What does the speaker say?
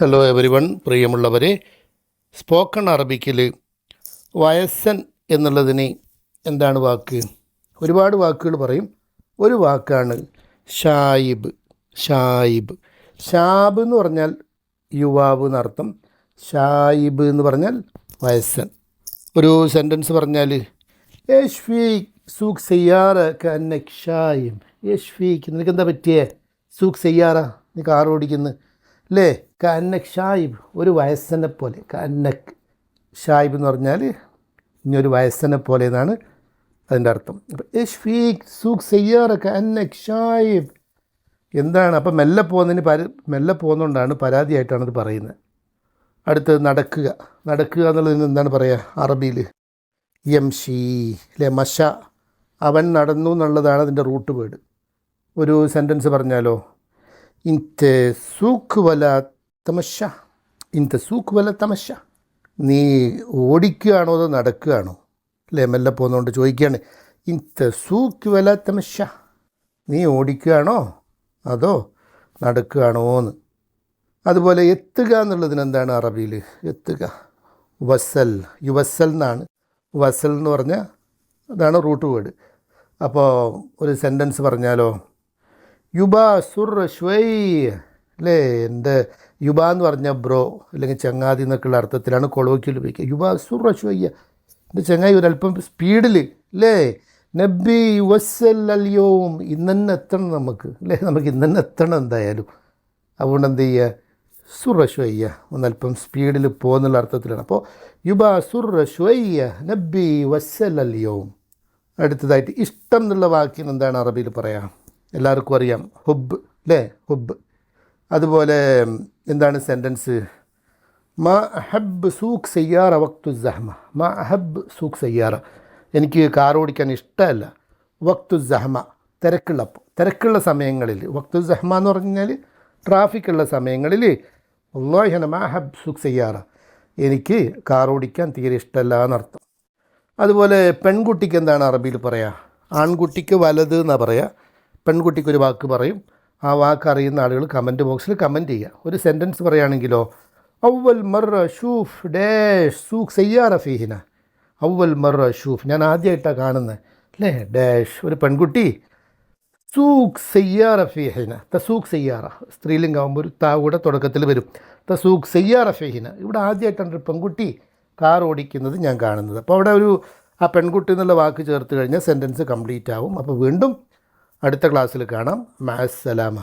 Hello everyone പ്രിയമുള്ളവരെ spoken അറബിക്കിൽ വയസ്സൻ എന്നുള്ളതിന് എന്താണ് വാക്ക്? ഒരുപാട് വാക്കുകൾ പറയും. ഒരു വാക്കാണ് ഷായിബ്. ഷായിബ്. ഷാബ് എന്ന് പറഞ്ഞാൽ യുവാവ് എന്നർത്ഥം. ഷായിബ് എന്ന് പറഞ്ഞാൽ വയസ്സൻ. ഒരു സെന്റൻസ് പറഞ്ഞാൽ യഷ്ഫീഖ് സൂഖ് സെയ്യാറ ഷായിബ്. യഷ്ഫീഖ് നിനക്ക് എന്താ പറ്റിയേ? സൂഖ് സെയ്യാറ? നീ കാർ ഓടിക്കുന്നു അല്ലേ കന്നക് ഷായിബ് ഒരു വയസ്സനെ പോലെ. കന്നക് ഷായിബ് എന്ന് പറഞ്ഞാൽ ഇനി ഒരു വയസ്സനെ പോലെ എന്നാണ് അതിന്റെ അർത്ഥം. അപ്പം യഷ്ഫീഖ് കന്നക് ഷായിബ്. എന്താണ്? അപ്പം മെല്ലെ പോകുന്നതിന് പര മെല്ലെ പോകുന്നതുകൊണ്ടാണ് പരാതിയായിട്ടാണ് ഇത് പറയുന്നത്. അടുത്ത് നടക്കുക. നടക്കുക എന്നുള്ളതിന് എന്താണ് പറയുക? അറബിയിൽ യംഷി അല്ലെ മഷ. അവൻ നടന്നു എന്നുള്ളതാണ് അതിന്റെ റൂട്ട് വേർഡ്. ഒരു സെന്റൻസ് പറഞ്ഞാലോ? ഇൻተ സൂഖ് വല തമശ ഇൻത സൂഖ് വല തമശ നീ ഓടിക്കുകയാണോ അതോ നടക്കുകയാണോ? അല്ലേ മെല്ലെ പോകുന്നതുകൊണ്ട് ചോദിക്കുകയാണ്. ഇൻത സൂഖ് വല തമശ നീ ഓടിക്കുകയാണോ അതോ നടക്കുകയാണോ എന്ന് അതുപോലെ എത്തുക എന്നുള്ളതിന് എന്താണ് അറബിയിൽ എത്തുക. വസൽ. യുവസൽ എന്നാണ്. വസൽ എന്ന് പറഞ്ഞാൽ അതാണ് റൂട്ട് വേർഡ്. അപ്പോൾ ഒരു സെന്റൻസ് പറഞ്ഞാലോ? യുബ സുർ ഷ്വൈ. അല്ലേ എന്റെ യുബ എന്ന് പറഞ്ഞ ബ്രോ അല്ലെങ്കിൽ ചങ്ങാതി എന്നൊക്കെയുള്ള അർത്ഥത്തിലാണ് കൊളോക്കിയിൽ ഉപയോഗിക്കുക. യുബ സുർ ഷ്വയ്യ എന്റെ ചങ്ങായി അല്പം സ്പീഡിൽ അല്ലേ നബി അല്യോം ഇന്നെ എത്തണം നമുക്ക് അല്ലേ നമുക്ക് ഇന്നെ എത്തണം എന്തായാലും. അതുകൊണ്ട് എന്ത് ചെയ്യുക? സുറശ്വയ്യ ഒന്നല്പം സ്പീഡിൽ പോകുന്നുള്ള അർത്ഥത്തിലാണ്. അപ്പോൾ യുബ സുറശ്വയ്യ നബി വസ്സൽ അല്യോം അടുത്തതായിട്ട് ഇഷ്ടം എന്നുള്ള വാക്കിന് എന്താണ് അറബിയിൽ പറയാം? എല്ലാവർക്കും അറിയാം. ഹുബ് അല്ലേ ഹുബ്. അതുപോലെ എന്താണ് സെന്റൻസ് മ അഹബ് സൂഖ് സയ്യാറ വക്തു സഹമ. മ അഹബ് സൂഖ് സയ്യാറ. എനിക്ക് കാർ ഓടിക്കാൻ ഇഷ്ടമല്ല. വക്തു സഹമ. തിരക്കുള്ളപ്പോൾ തിരക്കുള്ള സമയങ്ങളിൽ വക്തു സഹമ എന്ന് പറഞ്ഞാൽ ട്രാഫിക് ഉള്ള സമയങ്ങളിൽ ഉള്ളോഹന മ ഹബ് സൂഖ് സയ്യാറ. എനിക്ക് കാർ ഓടിക്കാൻ തീരെ ഇഷ്ടമല്ല എന്നർത്ഥം. അതുപോലെ പെൺകുട്ടിക്ക് എന്താണ് അറബിയിൽ പറയുക ആൺകുട്ടിക്ക് വലത് എന്നാണ് പറയുക പെൺകുട്ടിക്ക് ഒരു വാക്ക് പറയും. ആ വാക്ക് അറിയുന്ന ആളുകൾ കമന്റ് ബോക്സിൽ കമന്റ് ചെയ്യുക. ഒരു സെന്റൻസ് പറയുകയാണെങ്കിലോ ഔവൽ മറ ഷൂഫ് ഡാഷ് സൂഖ് സയ്യാറ ഫീഹിന. ഔവൽ മറ ഷൂഫ് ഞാൻ ആദ്യമായിട്ടാണ് കാണുന്നത് അല്ലേ? ഡാഷ് ഒരു പെൺകുട്ടി. സൂഖ് സയ്യാറ ഫീഹിന. തസൂഖ് സയ്യാറ. സ്ത്രീലിംഗാകുമ്പോൾ ഒരു താ കൂടെ തുടക്കത്തിൽ വരും. ത തസൂഖ് സയ്യാറ ഫീഹിന. ഇവിടെ ആദ്യമായിട്ടാണ് ഒരു പെൺകുട്ടി കാർ ഓടിക്കുന്നത് ഞാൻ കാണുന്നത്. അപ്പോൾ അവിടെ ഒരു ആ പെൺകുട്ടി എന്നുള്ള വാക്ക് ചേർത്ത് കഴിഞ്ഞാൽ സെന്റൻസ് കംപ്ലീറ്റ് ആവും. അപ്പോൾ വീണ്ടും അടുത്ത ക്ലാസ്സിൽ കാണാം. മാസലാമ